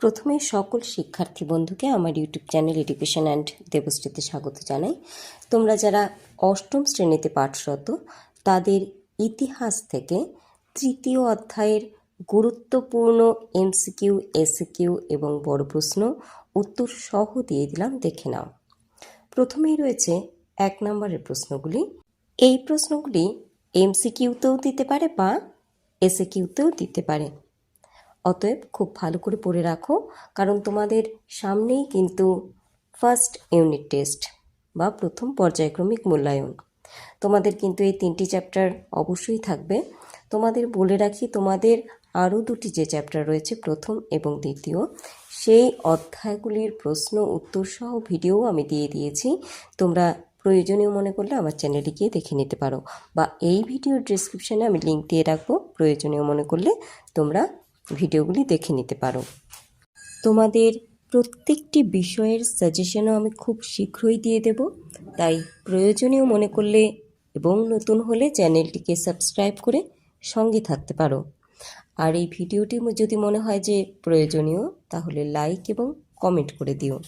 প্রথমে সকল শিক্ষার্থী বন্ধুকে আমার ইউটিউব চ্যানেল এডুকেশন অ্যান্ড দেবশ্রীতে স্বাগত জানাই। তোমরা যারা অষ্টম শ্রেণীতে পাঠরত, তাদের ইতিহাস থেকে তৃতীয় অধ্যায়ের গুরুত্বপূর্ণ এমসিকিউ এসিকিউ এবং বড় প্রশ্ন, উত্তর সহ দিয়ে দিলাম, দেখে নাও। প্রথমেই রয়েছে এক নম্বরের প্রশ্নগুলি। এই প্রশ্নগুলি এমসিকিউতেও দিতে পারে বা এসিকিউতেও দিতে পারে। অতএব খুব ভালো করে পড়ে রাখো, কারণ তোমাদের সামনেই কিন্তু ফার্স্ট ইউনিট টেস্ট বা প্রথম পর্যায়ক্রমিক মূল্যায়ন। তোমাদের কিন্তু এই তিনটি চ্যাপ্টার অবশ্যই থাকবে। তোমাদের বলে রাখি, তোমাদের আরও দুটি যে চ্যাপ্টার রয়েছে, প্রথম এবং দ্বিতীয়, সেই অধ্যায়গুলির প্রশ্ন, উত্তর সহ ভিডিও আমি দিয়ে দিয়েছি। তোমরা প্রয়োজনীয় মনে করলে আমার চ্যানেলে গিয়ে দেখে নিতে পারো। বা এই ভিডিওর ডিসক্রিপশানে আমি লিঙ্ক দিয়ে রাখব। প্রয়োজনীয় মনে করলে তোমরা ভিডিওগুলি দেখে নিতে পারো। তোমাদের প্রত্যেকটি বিষয়ের সাজেশনও আমি খুব শীঘ্রই দিয়ে দেব। তাই প্রয়োজনীয় মনে করলে এবং নতুন হলে চ্যানেলটিকে সাবস্ক্রাইব করে সঙ্গে থাকতে পারো। আর এই ভিডিওটি যদি মনে হয় যে প্রয়োজনীয়, তাহলে লাইক এবং কমেন্ট করে দিও।